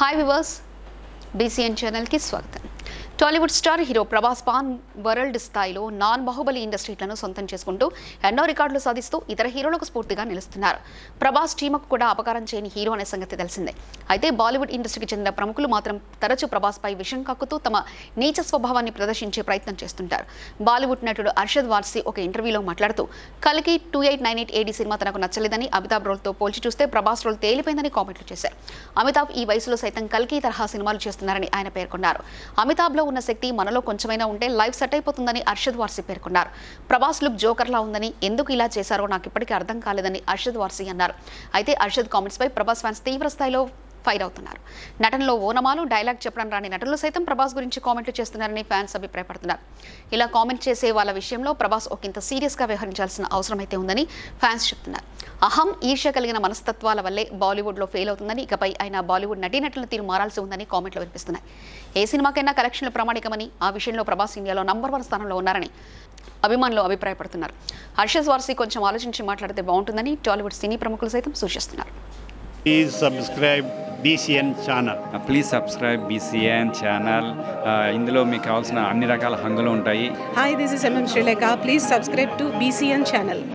Hi viewers BCN ఛానల్కి స్వాగతం Tollywood star hero Prabhas pan world స్థాయిలో నాన్ బాహుబలి ఇండస్ట్రీలను సొంతం చేసుకుంటూ ఎన్నో రికార్డులు సాధిస్తూ ఇతర హీరోలకు స్ఫూర్తిగా నిలుస్తున్నారు. ప్రభాస్ టీమకు కూడా అపకారం చేయని హీరో అనే సంగతి తెలిసిందే. అయితే బాలీవుడ్ ఇండస్ట్రీకి చెందిన ప్రముఖులు మాత్రం తరచూ ప్రభాస్పై విషం కక్కుతూ తమ నీచ స్వభావాన్ని ప్రదర్శించే ప్రయత్నం చేస్తుంటారు. బాలీవుడ్ నటుడు అర్షద్ వార్సీ ఒక ఇంటర్వ్యూలో మాట్లాడుతూ కలికి two eight nine eight AD cinema తనకు నచ్చలేదని అమితాబ్ రోల్తో పోల్చి చూస్తే ప్రభాస్ రోల్ తేలిపోయిందని కామెంట్లు చేశారు. అమితాబ్ ఈ వయసులో సైతం కల్కి తరహా సినిమాలు చేస్తున్నారని ఆయన పేర్కొన్నారు. అమితాబ్లో ఉన్న శక్తి మనలో కొంచెమైనా ఉంటే లైఫ్ సెట్ అయిపోతుందని అర్షద్ వార్సీ పేర్కొన్నారు. ప్రభాస్ లుక్ జోకర్లా ఉందని ఎందుకు ఇలా చేశారో నాకు ఇప్పటికీ అర్థం కాలేదని అర్షద్ వార్సీ అన్నారు. అయితే అర్షద్ కామెంట్స్పై ప్రభాస్ ఫ్యాన్స్ తీవ్ర స్థాయిలో ఫైర్ అవుతున్నారు. నటనలో ఓనమాలు డైలాగ్ చెప్పడం రాని నటులు సైతం ప్రభాస్ గురించి కామెంట్లు చేస్తున్నారని ఫ్యాన్స్ అభిప్రాయపడుతున్నారు. ఇలా కామెంట్ చేసే వాళ్ళ విషయంలో ప్రభాస్ ఒకంత సీరియస్గా వ్యవహరించాల్సిన అవసరం అయితే ఉందని ఫ్యాన్స్ చెప్తున్నారు. అహం ఈర్ష్య కలిగిన మనస్తత్వాల వల్లే బాలీవుడ్లో ఫెయిల్ అవుతుందని ఇకపై ఆయన బాలీవుడ్ నటీనటుల తీరు మారాల్సి ఉందని కామెంట్లు వినిపిస్తున్నాయి ఏ సినిమాకైనా కలెక్షన్లు ప్రామాణికమని ఆ విషయంలో ప్రభాస్ ఇండియాలో నంబర్ వన్ స్థానంలో ఉన్నారని అభిమానులు అభిప్రాయపడుతున్నారు హర్షస్ వార్సీ కొంచెం ఆలోచించి మాట్లాడితే బాగుంటుందని టాలీవుడ్ సినీ ప్రముఖులు సైతం సూచిస్తున్నారు Please subscribe BCN channel. Please subscribe BCN channel ఇందులో మీకు కావాల్సిన అన్ని రకాల హంగులు ఉంటాయి Hi, this is MM Sri Lanka. Please subscribe to BCN channel.